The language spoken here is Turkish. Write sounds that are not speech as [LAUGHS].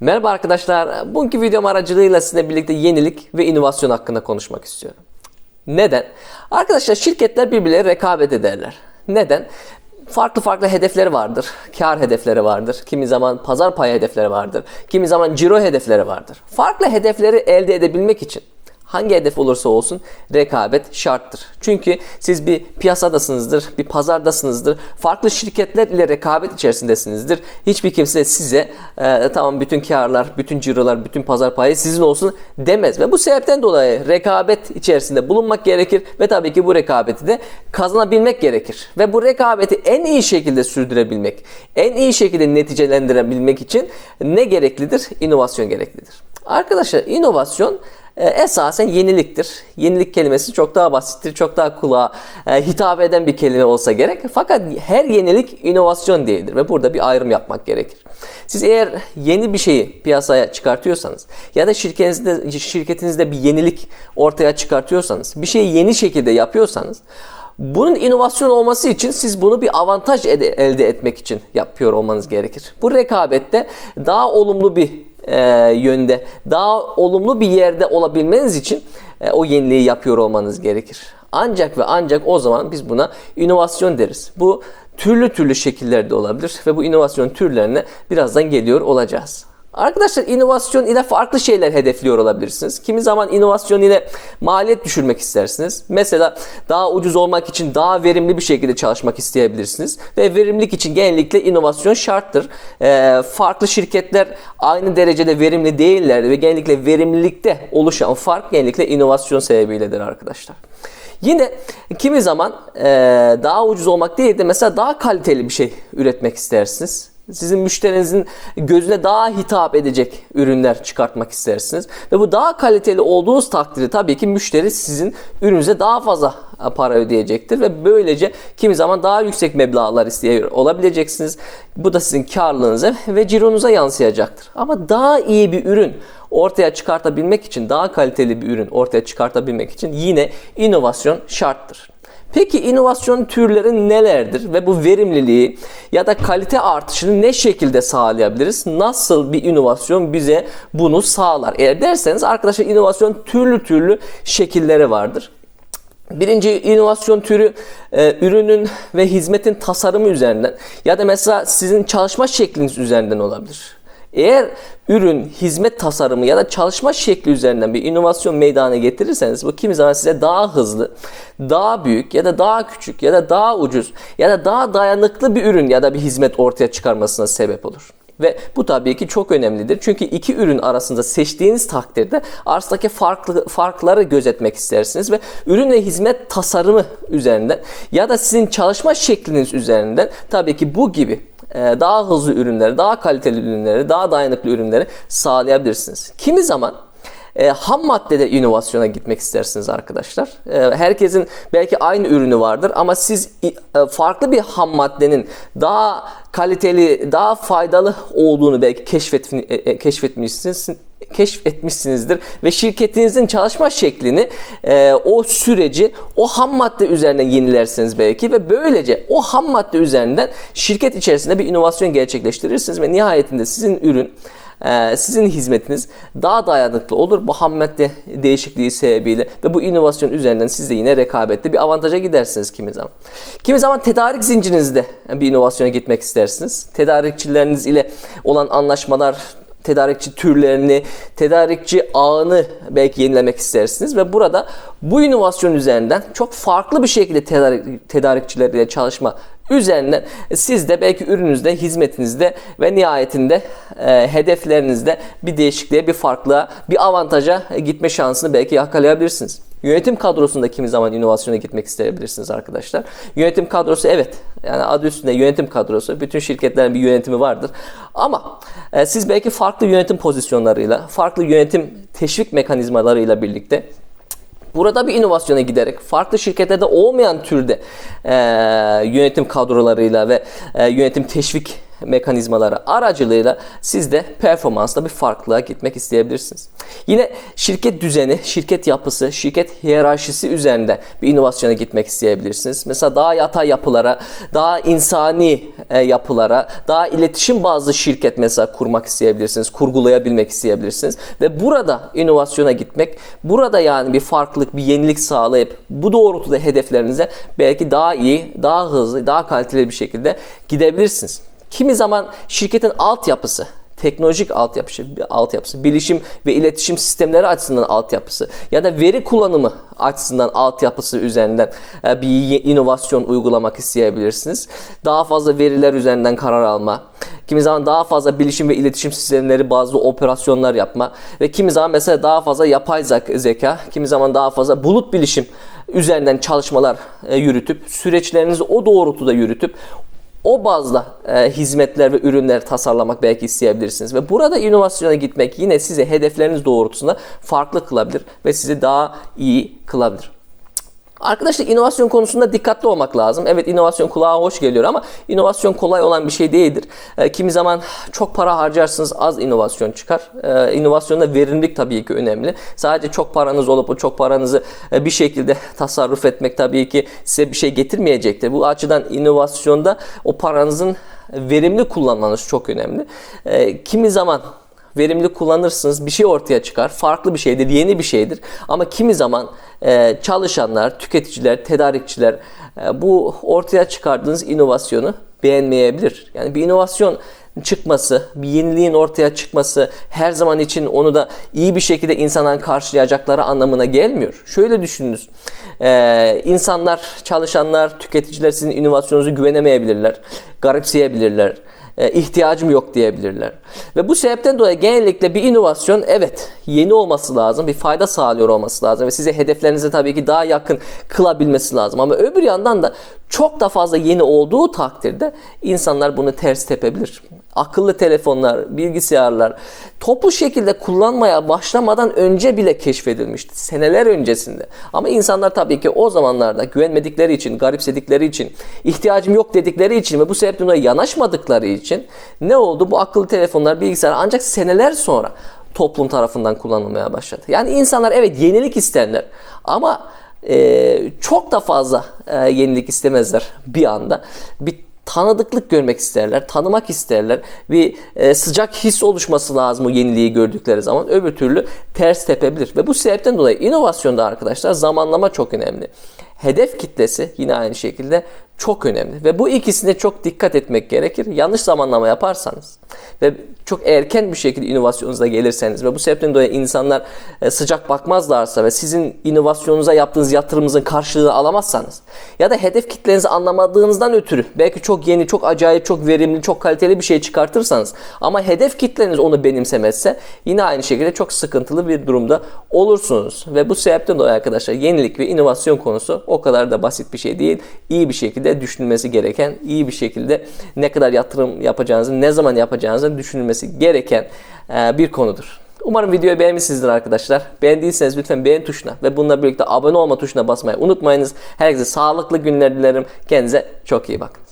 Merhaba arkadaşlar. Bugünkü videom aracılığıyla sizinle birlikte yenilik ve inovasyon hakkında konuşmak istiyorum. Neden? Arkadaşlar şirketler birbirleriyle rekabet ederler. Neden? Farklı farklı hedefleri vardır. Kar hedefleri vardır. Kimi zaman pazar payı hedefleri vardır. Kimi zaman ciro hedefleri vardır. Farklı hedefleri elde edebilmek için hangi hedef olursa olsun rekabet şarttır. Çünkü siz bir piyasadasınızdır, bir pazardasınızdır. Farklı şirketler ile rekabet içerisindesinizdir. Hiçbir kimse size e, tamam bütün karlar, bütün cirolar, bütün pazar payı sizin olsun demez. Ve bu sebepten dolayı rekabet içerisinde bulunmak gerekir ve tabii ki bu rekabeti de kazanabilmek gerekir. Ve bu rekabeti en iyi şekilde sürdürebilmek, en iyi şekilde neticelendirebilmek için ne gereklidir? İnovasyon gereklidir. Arkadaşlar inovasyon esasen yeniliktir. Yenilik kelimesi çok daha basittir, çok daha kulağa e, hitap eden bir kelime olsa gerek. Fakat her yenilik inovasyon değildir ve burada bir ayrım yapmak gerekir. Siz eğer yeni bir şeyi piyasaya çıkartıyorsanız ya da şirketinizde, şirketinizde bir yenilik ortaya çıkartıyorsanız, bir şeyi yeni şekilde yapıyorsanız bunun inovasyon olması için siz bunu bir avantaj elde etmek için yapıyor olmanız gerekir. Bu rekabette daha olumlu bir e, yönde daha olumlu bir yerde olabilmeniz için e, o yeniliği yapıyor olmanız gerekir. Ancak ve ancak o zaman biz buna inovasyon deriz. Bu türlü türlü şekillerde olabilir ve bu inovasyon türlerine birazdan geliyor olacağız. Arkadaşlar inovasyon ile farklı şeyler hedefliyor olabilirsiniz. Kimi zaman inovasyon ile maliyet düşürmek istersiniz. Mesela daha ucuz olmak için daha verimli bir şekilde çalışmak isteyebilirsiniz. Ve verimlilik için genellikle inovasyon şarttır. Ee, farklı şirketler aynı derecede verimli değiller ve genellikle verimlilikte oluşan fark genellikle inovasyon sebebiyledir arkadaşlar. Yine kimi zaman e, daha ucuz olmak değil de mesela daha kaliteli bir şey üretmek istersiniz sizin müşterinizin gözüne daha hitap edecek ürünler çıkartmak istersiniz. Ve bu daha kaliteli olduğunuz takdirde tabii ki müşteri sizin ürünüze daha fazla para ödeyecektir ve böylece kimi zaman daha yüksek meblağlar isteyiyor olabileceksiniz. Bu da sizin karlılığınıza ve cironuza yansıyacaktır. Ama daha iyi bir ürün ortaya çıkartabilmek için, daha kaliteli bir ürün ortaya çıkartabilmek için yine inovasyon şarttır. Peki inovasyon türleri nelerdir ve bu verimliliği ya da kalite artışını ne şekilde sağlayabiliriz? Nasıl bir inovasyon bize bunu sağlar? Eğer derseniz arkadaşlar inovasyon türlü türlü şekilleri vardır. Birinci inovasyon türü e, ürünün ve hizmetin tasarımı üzerinden ya da mesela sizin çalışma şekliniz üzerinden olabilir. Eğer ürün, hizmet tasarımı ya da çalışma şekli üzerinden bir inovasyon meydana getirirseniz bu kimi zaman size daha hızlı, daha büyük ya da daha küçük ya da daha ucuz ya da daha dayanıklı bir ürün ya da bir hizmet ortaya çıkarmasına sebep olur. Ve bu tabii ki çok önemlidir. Çünkü iki ürün arasında seçtiğiniz takdirde arzdaki farklı farkları gözetmek istersiniz ve ürün ve hizmet tasarımı üzerinden ya da sizin çalışma şekliniz üzerinden tabii ki bu gibi daha hızlı ürünleri, daha kaliteli ürünleri, daha dayanıklı ürünleri sağlayabilirsiniz. Kimi zaman e, ham maddede inovasyona gitmek istersiniz arkadaşlar. E, herkesin belki aynı ürünü vardır ama siz e, farklı bir ham maddenin daha kaliteli, daha faydalı olduğunu belki keşfet, e, e, keşfetmişsiniz keşfetmişsinizdir. Ve şirketinizin çalışma şeklini e, o süreci o ham madde üzerinden yenilersiniz belki ve böylece o ham madde üzerinden şirket içerisinde bir inovasyon gerçekleştirirsiniz ve nihayetinde sizin ürün sizin hizmetiniz daha dayanıklı olur bu ham madde değişikliği sebebiyle ve bu inovasyon üzerinden siz de yine rekabette bir avantaja gidersiniz kimi zaman. Kimi zaman tedarik zincirinizde bir inovasyona gitmek istersiniz. Tedarikçileriniz ile olan anlaşmalar tedarikçi türlerini, tedarikçi ağını belki yenilemek istersiniz ve burada bu inovasyon üzerinden çok farklı bir şekilde tedarik, tedarikçilerle çalışma üzerinden siz de belki ürününüzde, hizmetinizde ve nihayetinde e, hedeflerinizde bir değişikliğe, bir farklılığa, bir avantaja gitme şansını belki yakalayabilirsiniz. Yönetim kadrosunda kimi zaman inovasyona gitmek isteyebilirsiniz arkadaşlar. Yönetim kadrosu evet yani adı üstünde yönetim kadrosu. Bütün şirketlerin bir yönetimi vardır. Ama e, siz belki farklı yönetim pozisyonlarıyla, farklı yönetim teşvik mekanizmalarıyla birlikte Burada bir inovasyona giderek farklı şirketlerde olmayan türde e, yönetim kadrolarıyla ve e, yönetim teşvik mekanizmaları aracılığıyla siz de performansla bir farklılığa gitmek isteyebilirsiniz. Yine şirket düzeni, şirket yapısı, şirket hiyerarşisi üzerinde bir inovasyona gitmek isteyebilirsiniz. Mesela daha yatay yapılara, daha insani e, yapılara, daha iletişim bazlı şirket mesela kurmak isteyebilirsiniz, kurgulayabilmek isteyebilirsiniz ve burada inovasyona gitmek, burada yani bir farklılık, bir yenilik sağlayıp bu doğrultuda hedeflerinize belki daha iyi, daha hızlı, daha kaliteli bir şekilde gidebilirsiniz. Kimi zaman şirketin altyapısı, teknolojik altyapısı, altyapısı, bilişim ve iletişim sistemleri açısından altyapısı ya da veri kullanımı açısından altyapısı üzerinden e, bir inovasyon uygulamak isteyebilirsiniz. Daha fazla veriler üzerinden karar alma, kimi zaman daha fazla bilişim ve iletişim sistemleri bazı operasyonlar yapma ve kimi zaman mesela daha fazla yapay zeka, kimi zaman daha fazla bulut bilişim üzerinden çalışmalar e, yürütüp süreçlerinizi o doğrultuda yürütüp o bazda e, hizmetler ve ürünler tasarlamak belki isteyebilirsiniz. Ve burada inovasyona gitmek yine size hedefleriniz doğrultusunda farklı kılabilir ve sizi daha iyi kılabilir. Arkadaşlar inovasyon konusunda dikkatli olmak lazım. Evet inovasyon kulağa hoş geliyor ama inovasyon kolay olan bir şey değildir. E, kimi zaman çok para harcarsınız az inovasyon çıkar. E, inovasyonda verimlilik tabii ki önemli. Sadece çok paranız olup o çok paranızı e, bir şekilde [LAUGHS] tasarruf etmek tabii ki size bir şey getirmeyecektir. Bu açıdan inovasyonda o paranızın verimli kullanmanız çok önemli. E, kimi zaman verimli kullanırsınız bir şey ortaya çıkar. Farklı bir şeydir, yeni bir şeydir. Ama kimi zaman çalışanlar, tüketiciler, tedarikçiler e, bu ortaya çıkardığınız inovasyonu beğenmeyebilir. Yani bir inovasyon çıkması, bir yeniliğin ortaya çıkması her zaman için onu da iyi bir şekilde insanların karşılayacakları anlamına gelmiyor. Şöyle düşününüz. Ee, insanlar, çalışanlar, tüketiciler sizin inovasyonunuzu güvenemeyebilirler, garipseyebilirler e, ihtiyacım yok diyebilirler. Ve bu sebepten dolayı genellikle bir inovasyon evet yeni olması lazım, bir fayda sağlıyor olması lazım ve size hedeflerinize tabii ki daha yakın kılabilmesi lazım. Ama öbür yandan da çok da fazla yeni olduğu takdirde insanlar bunu ters tepebilir. Akıllı telefonlar, bilgisayarlar toplu şekilde kullanmaya başlamadan önce bile keşfedilmişti. Seneler öncesinde. Ama insanlar tabii ki o zamanlarda güvenmedikleri için, garipsedikleri için, ihtiyacım yok dedikleri için ve bu sebeple ona yanaşmadıkları için ne oldu? Bu akıllı telefonlar, bilgisayar ancak seneler sonra toplum tarafından kullanılmaya başladı. Yani insanlar evet yenilik isterler ama e, çok da fazla e, yenilik istemezler bir anda. Bir tanıdıklık görmek isterler, tanımak isterler. Bir e, sıcak his oluşması lazım o yeniliği gördükleri zaman. Öbür türlü ters tepebilir. Ve bu sebepten dolayı inovasyonda arkadaşlar zamanlama çok önemli. Hedef kitlesi yine aynı şekilde çok önemli. Ve bu ikisine çok dikkat etmek gerekir. Yanlış zamanlama yaparsanız ve çok erken bir şekilde inovasyonunuza gelirseniz ve bu sebepten dolayı insanlar e, sıcak bakmazlarsa ve sizin inovasyonunuza yaptığınız yatırımınızın karşılığını alamazsanız ya da hedef kitlenizi anlamadığınızdan ötürü belki çok yeni, çok acayip, çok verimli, çok kaliteli bir şey çıkartırsanız ama hedef kitleniz onu benimsemezse yine aynı şekilde çok sıkıntılı bir durumda olursunuz. Ve bu sebepten dolayı arkadaşlar yenilik ve inovasyon konusu o kadar da basit bir şey değil. İyi bir şekilde düşünülmesi gereken, iyi bir şekilde ne kadar yatırım yapacağınızı, ne zaman yapacağınızı düşünülmesi gereken e, bir konudur. Umarım videoyu beğenmişsinizdir arkadaşlar. Beğendiyseniz lütfen beğen tuşuna ve bununla birlikte abone olma tuşuna basmayı unutmayınız. Herkese sağlıklı günler dilerim. Kendinize çok iyi bakın.